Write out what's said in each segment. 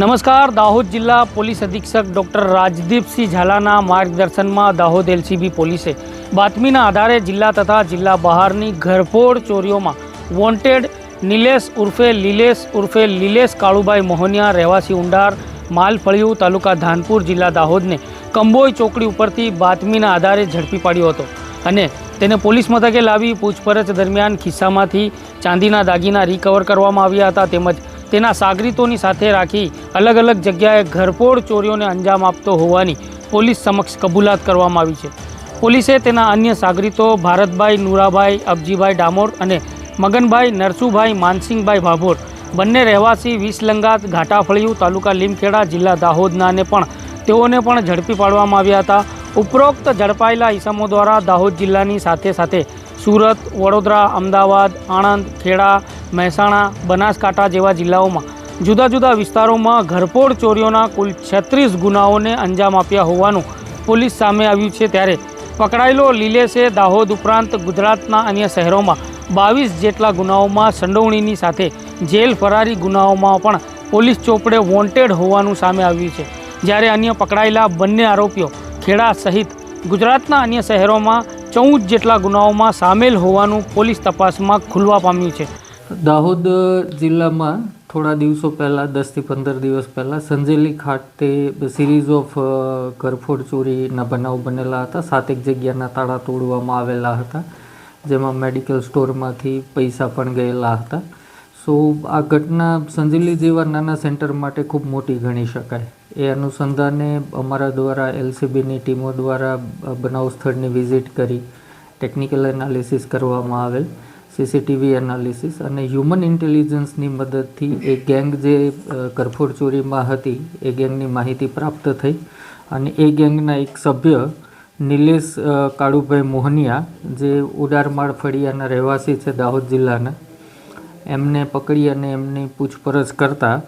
નમસ્કાર. દાહોદ જિલ્લા પોલીસ અધિક્ષક ડૉક્ટર રાજદીપસિંહ ઝાલાના માર્ગદર્શનમાં દાહોદ એલસીબી પોલીસે બાતમીના આધારે જિલ્લા તથા જિલ્લા બહારની ઘરફોડ ચોરીઓમાં વોન્ટેડ નિલેશ ઉર્ફે લીલેશ ઉર્ફે લીલેશ કાળુભાઈ મોહનિયા, રહેવાસી ઉંડાર, માલફળિયું તાલુકા ધાનપુર જિલ્લા દાહોદને કંબોઈ ચોકડી ઉપરથી બાતમીના આધારે ઝડપી પાડ્યો હતો અને તેને પોલીસ મથકે લાવી પૂછપરછ દરમિયાન ખિસ્સામાંથી ચાંદીના દાગીના રિકવર કરવામાં આવ્યા હતા. તેમજ તેના સાગરીતોની સાથે રાખી અલગ અલગ જગ્યાએ ઘરફોડ ચોરીઓને અંજામ આપતો હોવાની પોલીસ સમક્ષ કબૂલાત કરવામાં આવી છે. પોલીસે તેના અન્ય સાગરીતો ભારતભાઈ નુરાભાઈ, અબજીભાઈ ડામોર અને મગનભાઈ નરસુભાઈ, માનસિંહભાઈ ભાભોર, બંને રહેવાસી વિસલંગાત ઘાટાફળિયું તાલુકા લીમખેડા જિલ્લા દાહોદનાને પણ તેઓને પણ ઝડપી પાડવામાં આવ્યા હતા. ઉપરોક્ત ઝડપાયેલા ઇસમો દ્વારા દાહોદ જિલ્લાની સાથે સાથે સુરત, વડોદરા, અમદાવાદ, આણંદ, ખેડા મહેસાણા, બનાસકાંઠા જેવા જિલ્લાઓમાં જુદા જુદા વિસ્તારોમાં ઘરફોડ ચોરીઓના કુલ છત્રીસ ગુનાઓને અંજામ આપ્યા હોવાનું પોલીસ સામે આવ્યું છે ત્યારે પકડાયેલો લીલેશે દાહોદ ઉપરાંત ગુજરાતના અન્ય શહેરોમાં બાવીસ જેટલા ગુનાઓમાં સંડોવણીની સાથે જેલ ફરારી ગુનાઓમાં પણ પોલીસ ચોપડે વોન્ટેડ હોવાનું સામે આવ્યું છે. જ્યારે અન્ય પકડાયેલા બંને આરોપીઓ ખેડા સહિત ગુજરાતના અન્ય શહેરોમાં ચૌદ જેટલા ગુનાઓમાં સામેલ હોવાનું પોલીસ તપાસમાં ખુલવા પામ્યું છે. દાહોદ જિલ્લામાં થોડા દિવસો પહેલાં, દસથી પંદર દિવસ પહેલાં, સંજેલી ખાતે સિરીઝ ઓફ ઘરફોડ ચોરીના બનાવ બનેલા હતા. સાતેક જગ્યાના તાળા તોડવામાં આવેલા હતા, જેમાં મેડિકલ સ્ટોરમાંથી પૈસા પણ ગયેલા હતા. સો આ ઘટના સંજેલી જેવા નાના સેન્ટર માટે ખૂબ મોટી ગણી શકાય. એ અનુસંધાને અમારા દ્વારા એલસીબીની ટીમો દ્વારા બનાવ સ્થળની વિઝિટ કરી, ટેકનિકલ એનાલિસિસ કરવામાં આવેલ. સીસીટીવી એનાલિસિસ અને હ્યુમન ઇન્ટેલિજન્સની મદદથી એ ગેંગ જે કરફોડ ચોરીમાં હતી, એ ગેંગની માહિતી પ્રાપ્ત થઈ અને એ ગેંગના એક સભ્ય નિલેશ કાળુભાઈ મોહનિયા, જે ઉડારમાળ ફળિયાના રહેવાસી છે દાહોદ જિલ્લાના, એમને પકડી અને એમની પૂછપરછ કરતા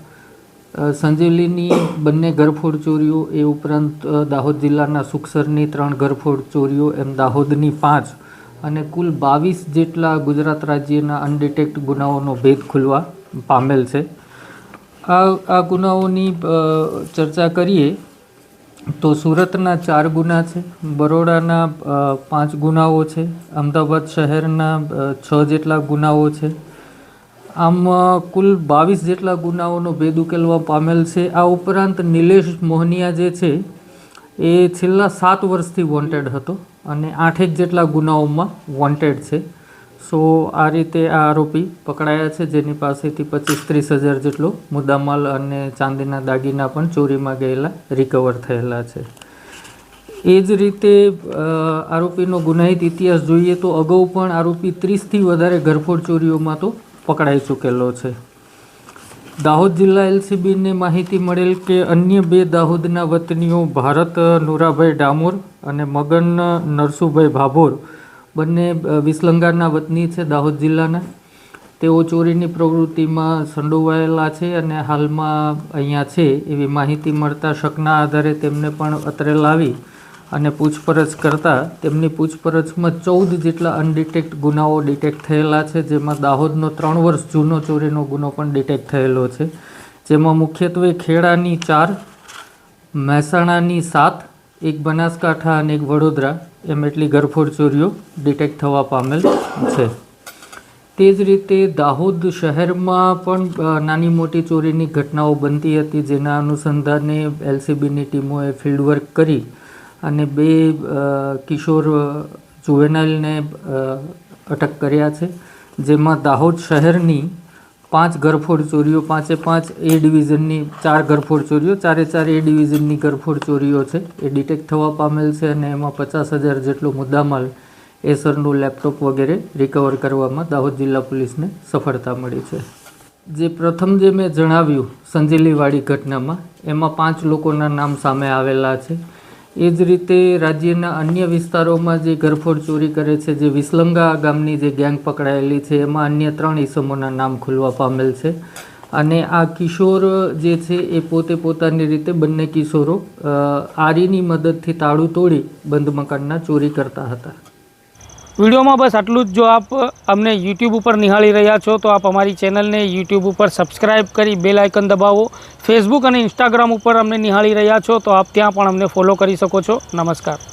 સંજેલીની બંને ઘરફોડ ચોરીઓ એ ઉપરાંત દાહોદ જિલ્લાના સુખસરની ત્રણ ઘરફોડ ચોરીઓ એમ દાહોદની પાંચ અને કુલ બાવીસ જેટલા ગુજરાત રાજ્યના અનડિટેક્ટ ગુનાઓનો ભેદ ખુલવા પામેલ છે. આ આ ગુનાઓની ચર્ચા કરીએ તો સુરતના ચાર ગુના છે, બરોડાના પાંચ ગુનાઓ છે, અમદાવાદ શહેરના છ જેટલા ગુનાઓ છે. આમ કુલ બાવીસ જેટલા ગુનાઓનો ભેદ ઉકેલવા પામેલ છે. આ ઉપરાંત નિલેશ મોહનિયા જે છે એ છેલ્લા સાત વર્ષથી વોન્ટેડ હતો અને આઠેક જેટલા ગુનાઓમાં વોન્ટેડ છે. સો આ રીતે આ આરોપી પકડાયા છે, જેની પાસેથી પચીસ ત્રીસ હજાર જેટલો મુદ્દામાલ અને ચાંદીના દાગીના પણ ચોરીમાં ગયેલા રિકવર થયેલા છે. એ જ રીતે આરોપીનો ગુનાહિત ઇતિહાસ જોઈએ તો અગાઉ પણ આરોપી ત્રીસથી વધારે ઘરફોડ ચોરીઓમાં તો પકડાઈ ચૂકેલો છે. દાહોદ જિલ્લા એલસીબીને માહિતી મળેલ કે અન્ય બે દાહોદના વતનીઓ ભારત, નુરાભાઈ ડામોર અને મગન નરસુભાઈ ભાભોર બંને વિસલંગાના વતની છે દાહોદ જિલ્લાના. તેઓ ચોરીની પ્રવૃત્તિમાં સંડોવાયેલા છે અને હાલમાં અહીંયા છે એવી માહિતી મળતા શકના આધારે તેમને પણ અત્રે લાવી અને પૂછપરછ કરતાં તેમની પૂછપરછમાં ચૌદ જેટલા અનડિટેક્ટ ગુનાઓ ડિટેક્ટ થયેલા છે, જેમાં દાહોદનો ત્રણ વર્ષ જૂનો ચોરીનો ગુનો પણ ડિટેક્ટ થયેલો છે. જેમાં મુખ્યત્વે ખેડાની ચાર, મહેસાણાની સાત, એક બનાસકાંઠા અને એક વડોદરા એમ એટલી ગરફોડ ચોરીઓ ડિટેક્ટ થવા પામેલ છે. તે જ રીતે દાહોદ શહેરમાં પણ નાની મોટી ચોરીની ઘટનાઓ બનતી હતી, જેના અનુસંધાને એલસીબીની ટીમોએ ફિલ્ડવર્ક કરી અને બે કિશોર જુવેનાઇલને અટક કર્યા છે, જેમાં દાહોદ શહેરની પાંચ ઘરફોડ ચોરીઓ, પાંચે પાંચ એ ડિવિઝનની ચાર ઘરફોડ ચોરીઓ, ચારે ચાર એ ડિવિઝનની ઘરફોડ ચોરીઓ છે. એ ડિટેક્ટ થવા પામેલ છે અને એમાં પચાસ હજાર જેટલો મુદ્દામાલ એસરનું લેપટોપ વગેરે રિકવર કરવામાં દાહોદ જિલ્લા પોલીસને સફળતા મળી છે. જે પ્રથમ જે મેં જણાવ્યું સંજેલીવાળી ઘટનામાં, એમાં પાંચ લોકોના નામ સામે આવેલા છે. એ જ રીતે રાજ્યના અન્ય વિસ્તારોમાં જે ઘરફોડ ચોરી કરે છે, જે વિસલંગા ગામની જે ગેંગ પકડાયેલી છે, એમાં અન્ય ત્રણ ઈસમોના નામ ખુલવા પામેલ છે. અને આ કિશોર જે છે, એ પોતે પોતાની રીતે બંને કિશોરો આરીની મદદથી તાળું તોડી બંધ મકાનના ચોરી કરતા હતા. વિડીયોમાં બસ આટલું જ. જો આપ અમને યુટ્યુબ ઉપર નિહાળી રહ્યા છો, તો આપ અમારી ચેનલને યુટ્યુબ ઉપર સબસ્ક્રાઇબ કરી બેલ આઇકન દબાવો. ફેસબુક અને ઇન્સ્ટાગ્રામ ઉપર અમને નિહાળી રહ્યા છો, તો આપ ત્યાં પણ અમને ફોલો કરી શકો છો. નમસ્કાર.